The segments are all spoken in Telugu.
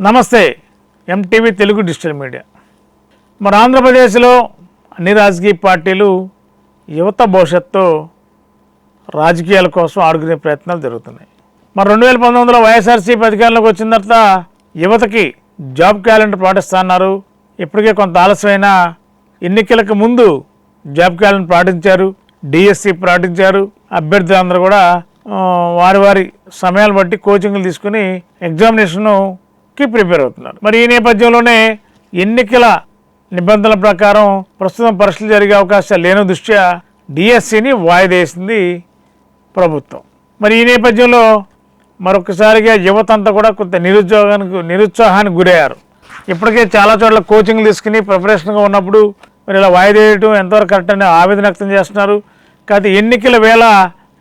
నమస్తే ఎంటీవీ తెలుగు డిజిటల్ మీడియా. మన ఆంధ్రప్రదేశ్లో అన్ని రాజకీయ పార్టీలు యువత భవిష్యత్తు రాజకీయాల కోసం ఆడుకునే ప్రయత్నాలు జరుగుతున్నాయి. మరి రెండు వేల పంతొమ్మిదిలో వైఎస్ఆర్సీపీ అధికారంలోకి వచ్చిన తర్వాత యువతకి జాబ్ క్యాలెండర్ పాటిస్తున్నారు. ఇప్పటికే కొంత ఆలస్యమైన ఎన్నికలకు ముందు జాబ్ క్యాలెండర్ పాటించారు. డిఎస్సి పాటించారు. అభ్యర్థులందరూ కూడా వారి వారి సమయాలు బట్టి కోచింగ్లు తీసుకుని ఎగ్జామినేషన్ను కి ప్రిపేర్ అవుతున్నారు. మరి ఈ నేపథ్యంలోనే ఎన్నికల నిబంధనల ప్రకారం ప్రస్తుతం పరీక్షలు జరిగే అవకాశాలు లేని దృష్ట్యా డిఎస్సిని వాయిదేసింది ప్రభుత్వం. మరి ఈ నేపథ్యంలో మరొకసారిగా యువత అంతా కూడా కొంత నిరుద్యోగానికి నిరుత్సాహానికి గురయ్యారు. ఇప్పటికే చాలా చోట్ల కోచింగ్ తీసుకుని ప్రిపరేషన్గా ఉన్నప్పుడు మరి ఇలా వాయిదేయటం ఎంతవరకు కరెక్ట్ అని ఆవేదన వ్యక్తం చేస్తున్నారు. కాకపోతే ఎన్నికల వేళ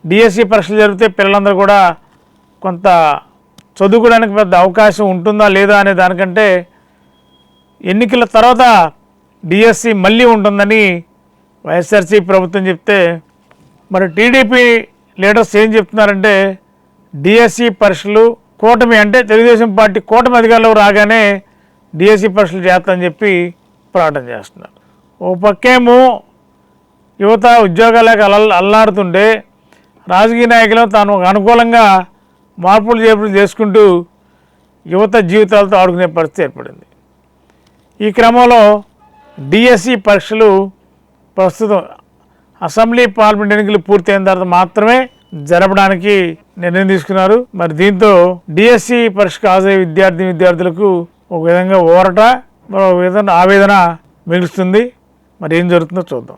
డిఎస్సి పరీక్షలు జరిగితే పిల్లలందరూ కూడా కొంత చదువుకోవడానికి పెద్ద అవకాశం ఉంటుందా లేదా అనే దానికంటే ఎన్నికల తర్వాత డిఎస్సి మళ్ళీ ఉంటుందని వైఎస్ఆర్సీ ప్రభుత్వం చెప్తే మరి టీడీపీ లీడర్స్ ఏం చెప్తున్నారంటే డిఎస్సి పరీక్షలు కూటమి అంటే తెలుగుదేశం పార్టీ కూటమి అధికారంలో రాగానే డిఎస్సి పరీక్షలు చేస్తామని చెప్పి పోరాటం చేస్తున్నారు. ఓ పక్కేమో యువత ఉద్యోగాలకు అల్ల అల్లాడుతుంటే రాజకీయ నాయకులు తాను అనుకూలంగా మార్పులు చేపలు చేసుకుంటూ యువత జీవితాలతో ఆడుకునే పరిస్థితి ఏర్పడింది. ఈ క్రమంలో డిఎస్సి పరీక్షలు ప్రస్తుతం అసెంబ్లీ పార్లమెంట్ ఎన్నికలు పూర్తయిన తర్వాత మాత్రమే జరపడానికి నిర్ణయం తీసుకున్నారు. మరి దీంతో డిఎస్సి పరీక్షకు హాజరయ్యే విద్యార్థి విద్యార్థులకు ఒక విధంగా ఓరట మరో విధంగా ఆవేదన మిగులుస్తుంది. మరి ఏం జరుగుతుందో చూద్దాం.